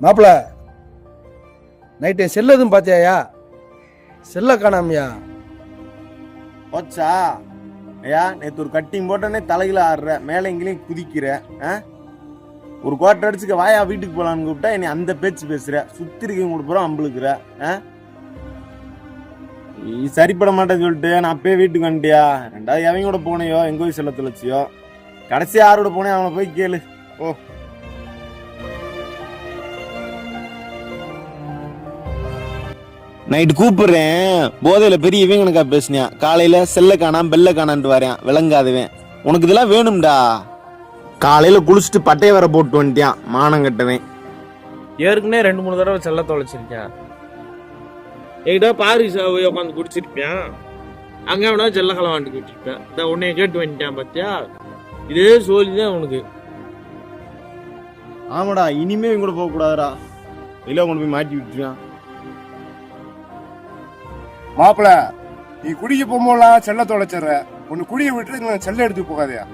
மாப்பிள நைட்டு செல்ல எதுவும் பார்த்தியாயா? செல்ல காணாமையா? போச்சா? ஐயா நேற்று ஒரு கட்டிங் போட்டோன்னே தலையில ஆடுற மேலே எங்கேயும் குதிக்கிற ஆ? ஒரு கோட்டை அடிச்சுக்க வாயா வீட்டுக்கு போலான்னு கூப்பிட்டா என்னை அந்த பேச்சு பேசுற சுற்றி இருக்கவங்க கூட பூரா அம்பளுக்குற ஆ? நீ சரிப்பட மாட்டேன்னு சொல்லிட்டு நான் அப்பயே வீட்டுக்கு வந்துட்டியா? ரெண்டாவது எவங்க கூட போனையோ எங்கோ போய் செல்ல தொலைச்சியோ? கடைசி யாரோட போனே அவனை போய் கேளு. ஓ நைட்டு கூப்பிடுறேன். போதையில பெரிய இவன் கணக்கா பேசினியா? காலையில செல்ல காணாம பெல்ல காணான்ட்டு வரேன். விளங்காதவன். உனக்கு இதெல்லாம் வேணும்டா. காலையில குளிச்சுட்டு பட்டைய வர போட்டு வந்துட்டியான். மானம் கட்டவன். ஏற்கனவே ரெண்டு மூணு தடவை செல்ல தொலைச்சிருக்கேன் என்கிட்ட பாரிஸ் போய் உட்காந்து குடிச்சிருப்பேன் அங்க வேணா செல்ல கலவாண்டு குடிச்சிருப்பேன் இந்த உன்னைய கேட்டு வந்துட்டேன் பாத்தியா? இதே சோழி தான் உனக்கு. ஆமாடா இனிமே இவங்க கூட போக கூடாதுடா இல்ல கொண்டு போய் மாட்டி விட்டுருவான். மாப்பிள நீ குடிக்க போகும்போதெல்லாம் செல்ல தொலைச்சிடுற ஒன்று குடிய விட்டு செல்ல எடுத்து போகாதயா.